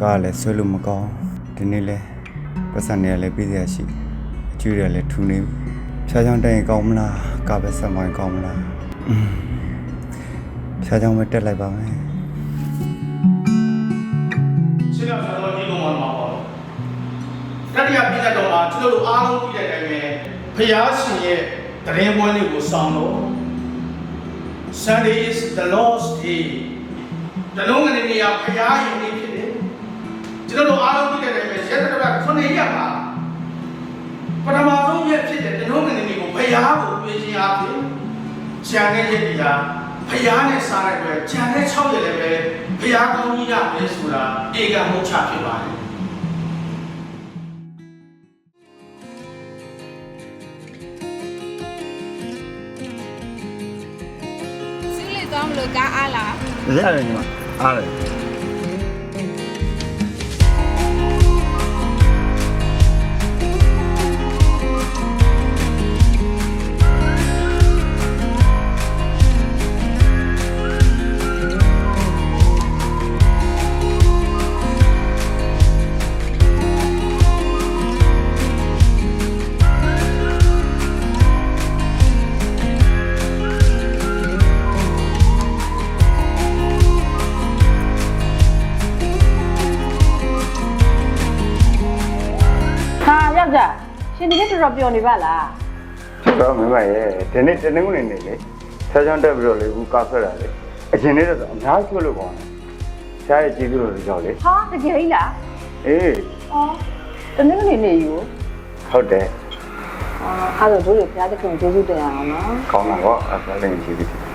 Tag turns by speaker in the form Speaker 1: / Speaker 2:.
Speaker 1: ကားလည်းဆွဲလို့မကောင်းဒီနေ့လဲပတ်စံနေရလဲပြည်စရာရှိအကျွေးရလဲထူနေပြီဖြားချောင်းတက်ရင်ကောင်းမလားကားပဲဆက်မိုင်းကောင်းမလားอืมဖြားချောင်းပဲတက်လိုက်ပါမယ်
Speaker 2: ရှင်းရဆရာတော်ကြီးလုံးဝမှာပေါ့တတိယပြည်သက်တော်မှာကျွန်တော်တို့အားလုံးပြည့်တဲ့အတိုင်းပဲဖျားရှင်ရဲ့တရင်ပွဲလေးကိုဆောင်တော့ Sunday is the Lord's day တလုံးငနေနေရဖျားရှင်နေဖြစ်တယ်ကျွန်တော်တို့အားလုံးပြည့်တဲ့အတိုင်းပဲရက်တစ်ပတ်ခုနှစ်ရက်ပါပထမဆုံးရက်ဖြစ်တဲ့တလုံးငနေနေကိုဖျားကိုတွေ့ချင်းအားဖြင့်ဆရာနဲ့ရက်ဒီဟာဖျားနဲ့စားတဲ့အတွက်ဂျန်တဲ့6ရက်လည်းပဲဖျားကောင်းကြီးရမယ်ဆိုတာဧကမုတ်ချဖြစ်ပါတယ်
Speaker 3: စီးလေသွားမလို့ကားအားလား
Speaker 1: ရတယ်ညီမ အားတ ယ်
Speaker 4: ဟာယောက်ျားရှင်ဒီနေ့တော်တော်ပျော်နေပါလား
Speaker 1: တော့မင်းမရဲ့ဒီနေ့တနင်္ဂနွေနေ့လေဖြားချောင်းတက်ပြီးတော့လေခုကားဆွဲတာလေအရင်လေးတော့အများကြီးဆွဲလို့ကောင်းတယ်ဆရာရဲ့ကြည့်သူတို့ကြောက်လေ
Speaker 4: ဟာတကယ်ကြီးလား
Speaker 1: အေး
Speaker 4: အော်တနေ့ကနေနေယူ
Speaker 1: ဟုတ်တယ်
Speaker 4: အာအဲ့တော့တို့ရဖျားသခင်ကျေးဇူးတင်ရအောင်နော်
Speaker 1: ကောင်းတာပေါ့အဲ့ဒါလည်းကြည့်ပြီး